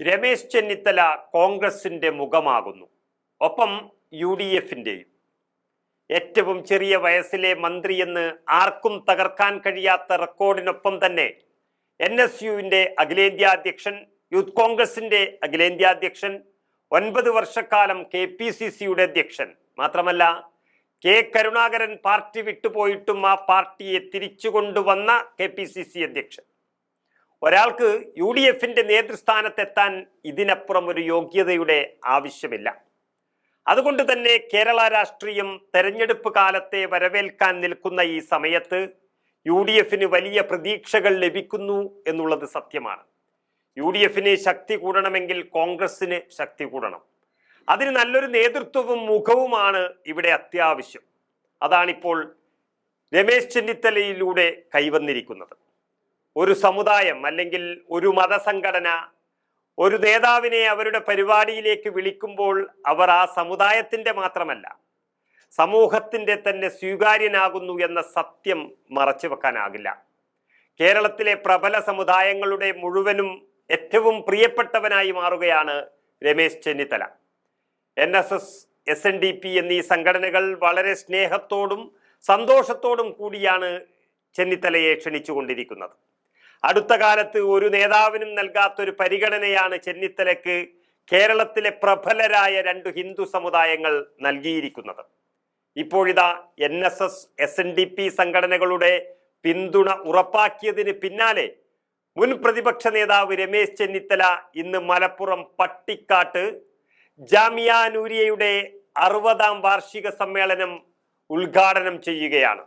രമേശ് ചെന്നിത്തല കോൺഗ്രസിന്റെ മുഖമാകുന്നു. ഒപ്പം U D എഫിന്റെയും ഏറ്റവും ചെറിയ വയസ്സിലെ മന്ത്രിയെന്ന് ആർക്കും തകർക്കാൻ കഴിയാത്ത റെക്കോർഡിനൊപ്പം തന്നെ എൻ എസ് യുവിന്റെ അഖിലേന്ത്യാ അധ്യക്ഷൻ യൂത്ത് കോൺഗ്രസിന്റെ അഖിലേന്ത്യാ അധ്യക്ഷൻ ഒൻപത് വർഷക്കാലം കെ പി സി സിയുടെ അധ്യക്ഷൻ. മാത്രമല്ല കെ കരുണാകരൻ പാർട്ടി വിട്ടുപോയിട്ടും ആ പാർട്ടിയെ തിരിച്ചുകൊണ്ടുവന്ന കെ പി സി സി അധ്യക്ഷൻ. ഒരാൾക്ക് യു ഡി എഫിന്റെ നേതൃസ്ഥാനത്തെത്താൻ ഇതിനപ്പുറം ഒരു യോഗ്യതയുടെ ആവശ്യമില്ല. അതുകൊണ്ട് തന്നെ കേരള രാഷ്ട്രീയം തെരഞ്ഞെടുപ്പ് കാലത്തെ വരവേൽക്കാൻ നിൽക്കുന്ന ഈ സമയത്ത് യു ഡി എഫിന് വലിയ പ്രതീക്ഷകൾ ലഭിക്കുന്നു എന്നുള്ളത് സത്യമാണ്. യു ഡി എഫിന് ശക്തി കൂടണമെങ്കിൽ കോൺഗ്രസിന് ശക്തി കൂടണം. അതിന് നല്ലൊരു നേതൃത്വവും മുഖവുമാണ് ഇവിടെ അത്യാവശ്യം. അതാണിപ്പോൾ രമേശ് ചെന്നിത്തലയിലൂടെ കൈവന്നിരിക്കുന്നത്. ഒരു സമുദായം അല്ലെങ്കിൽ ഒരു മതസംഘടന ഒരു നേതാവിനെ അവരുടെ പരിപാടിയിലേക്ക് വിളിക്കുമ്പോൾ അവർ ആ സമുദായത്തിന്റെ മാത്രമല്ല സമൂഹത്തിന്റെ തന്നെ സ്വീകാര്യനാകുന്നു എന്ന സത്യം മറച്ചു വെക്കാനാകില്ല. കേരളത്തിലെ പ്രബല സമുദായങ്ങളുടെ മുഴുവനും ഏറ്റവും പ്രിയപ്പെട്ടവനായി മാറുകയാണ് Ramesh Chennithala. N S S S N D P എന്നീ സംഘടനകൾ വളരെ സ്നേഹത്തോടും സന്തോഷത്തോടും കൂടിയാണ് ചെന്നിത്തലയെ ക്ഷണിച്ചുകൊണ്ടിരിക്കുന്നത്. അടുത്ത കാലത്ത് ഒരു നേതാവിനും നൽകാത്തൊരു പരിഗണനയാണ് ചെന്നിത്തലയ്ക്ക് കേരളത്തിലെ പ്രബലരായ രണ്ട് ഹിന്ദു സമുദായങ്ങൾ നൽകിയിരിക്കുന്നത്. ഇപ്പോഴിതാ N S S S N D P സംഘടനകളുടെ പിന്തുണ ഉറപ്പാക്കിയതിന് പിന്നാലെ മുൻ പ്രതിപക്ഷ നേതാവ് രമേശ് ചെന്നിത്തല ഇന്ന് മലപ്പുറം പട്ടിക്കാട്ട് ജാമിയ നൂരിയയുടെ അറുപതാം വാർഷിക സമ്മേളനം ഉദ്ഘാടനം ചെയ്യുകയാണ്.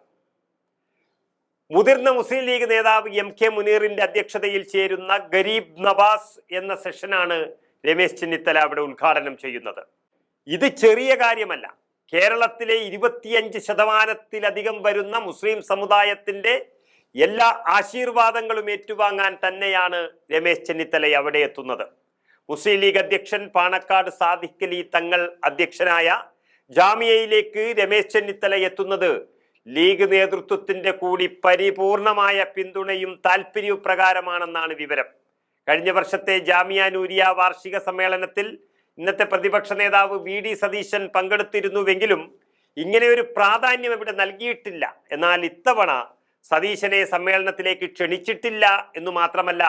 മുതിർന്ന മുസ്ലിം ലീഗ് നേതാവ് എം കെ മുനീറിന്റെ അധ്യക്ഷതയിൽ ചേരുന്ന ഗരീബ് നവാസ് എന്ന സെഷനാണ് രമേശ് ചെന്നിത്തല അവിടെ ഉദ്ഘാടനം ചെയ്യുന്നത്. ഇത് ചെറിയ കാര്യമല്ല. കേരളത്തിലെ ഇരുപത്തിയഞ്ച് ശതമാനത്തിലധികം വരുന്ന മുസ്ലിം സമുദായത്തിന്റെ എല്ലാ ആശീർവാദങ്ങളും ഏറ്റുവാങ്ങാൻ തന്നെയാണ് രമേശ് ചെന്നിത്തല അവിടെ എത്തുന്നത്. മുസ്ലിം ലീഗ് അധ്യക്ഷൻ പാണക്കാട് സാദിഖലി തങ്ങൾ അധ്യക്ഷനായ ജാമിയയിലേക്ക് രമേശ് ചെന്നിത്തല എത്തുന്നത് ലീഗ് നേതൃത്വത്തിന്റെ കൂടി പരിപൂർണമായ പിന്തുണയും താല്പര്യവും പ്രകാരമാണെന്നാണ് വിവരം. കഴിഞ്ഞ വർഷത്തെ ജാമിയ നൂരിയ വാർഷിക സമ്മേളനത്തിൽ ഇന്നത്തെ പ്രതിപക്ഷ നേതാവ് വി ഡി സതീശൻ പങ്കെടുത്തിരുന്നുവെങ്കിലും ഇങ്ങനെ ഒരു പ്രാധാന്യം ഇവിടെ നൽകിയിട്ടില്ല. എന്നാൽ ഇത്തവണ സതീശനെ സമ്മേളനത്തിലേക്ക് ക്ഷണിച്ചിട്ടില്ല എന്ന് മാത്രമല്ല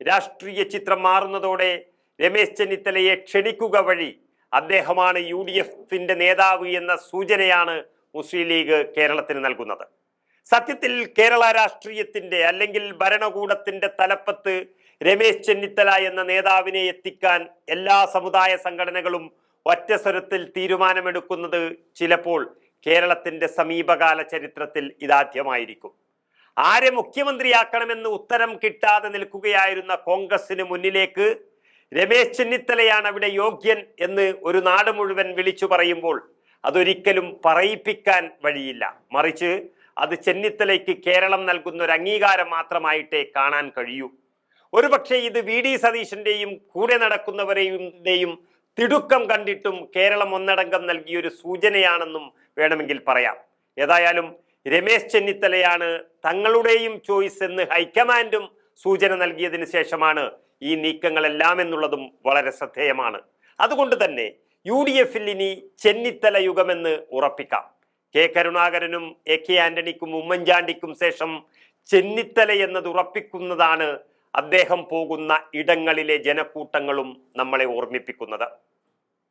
രാഷ്ട്രീയ ചിത്രം മാറുന്നതോടെ രമേശ് ചെന്നിത്തലയെ ക്ഷണിക്കുക വഴി അദ്ദേഹമാണ് യു ഡി എഫിന്റെ നേതാവ് എന്ന സൂചനയാണ് മുസ്ലിം ലീഗ് കേരളത്തിന് നൽകുന്നത്. സത്യത്തിൽ കേരള രാഷ്ട്രീയത്തിന്റെ അല്ലെങ്കിൽ ഭരണകൂടത്തിന്റെ തലപ്പത്ത് രമേശ് ചെന്നിത്തല എന്ന നേതാവിനെ എത്തിക്കാൻ എല്ലാ സമുദായ സംഘടനകളും ഒറ്റ സ്വരത്തിൽ തീരുമാനമെടുക്കുന്നത് ചിലപ്പോൾ കേരളത്തിന്റെ സമീപകാല ചരിത്രത്തിൽ ഇതാദ്യമായിരിക്കും. ആരെ മുഖ്യമന്ത്രിയാക്കണമെന്ന് ഉത്തരം കിട്ടാതെ നിൽക്കുകയായിരുന്ന കോൺഗ്രസിന് മുന്നിലേക്ക് രമേശ് ചെന്നിത്തലയാണ് അവിടെ യോഗ്യൻ എന്ന് ഒരു നാട് മുഴുവൻ വിളിച്ചു പറയുമ്പോൾ അതൊരിക്കലും പറയിപ്പിക്കാൻ വഴിയില്ല. മറിച്ച് അത് ചെന്നിത്തലയ്ക്ക് കേരളം നൽകുന്ന ഒരു അംഗീകാരം മാത്രമായിട്ടേ കാണാൻ കഴിയൂ. ഒരുപക്ഷെ ഇത് വി. ഡി. സതീശന്റെയും കൂടെ നടക്കുന്നവരെയും തിടുക്കം കണ്ടിട്ടും കേരളം ഒന്നടങ്കം നൽകിയൊരു സൂചനയാണെന്നും വേണമെങ്കിൽ പറയാം. ഏതായാലും രമേശ് ചെന്നിത്തലയാണ് തങ്ങളുടെയും ചോയ്സ് എന്ന് ഹൈക്കമാൻഡും സൂചന നൽകിയതിന് ശേഷമാണ് ഈ നീക്കങ്ങളെല്ലാം എന്നുള്ളതും വളരെ ശ്രദ്ധേയമാണ്. അതുകൊണ്ട് തന്നെ യു ഡി എഫിൽ ഇനി ചെന്നിത്തല യുഗമെന്ന് ഉറപ്പിക്കാം. കെ കരുണാകരനും എ കെ ആന്റണിക്കും ഉമ്മൻചാണ്ടിക്കും ശേഷം ചെന്നിത്തല എന്നത് ഉറപ്പിക്കുന്നതാണ് അദ്ദേഹം പോകുന്ന ഇടങ്ങളിലെ ജനക്കൂട്ടങ്ങളും നമ്മളെ ഓർമ്മിപ്പിക്കുന്നത്.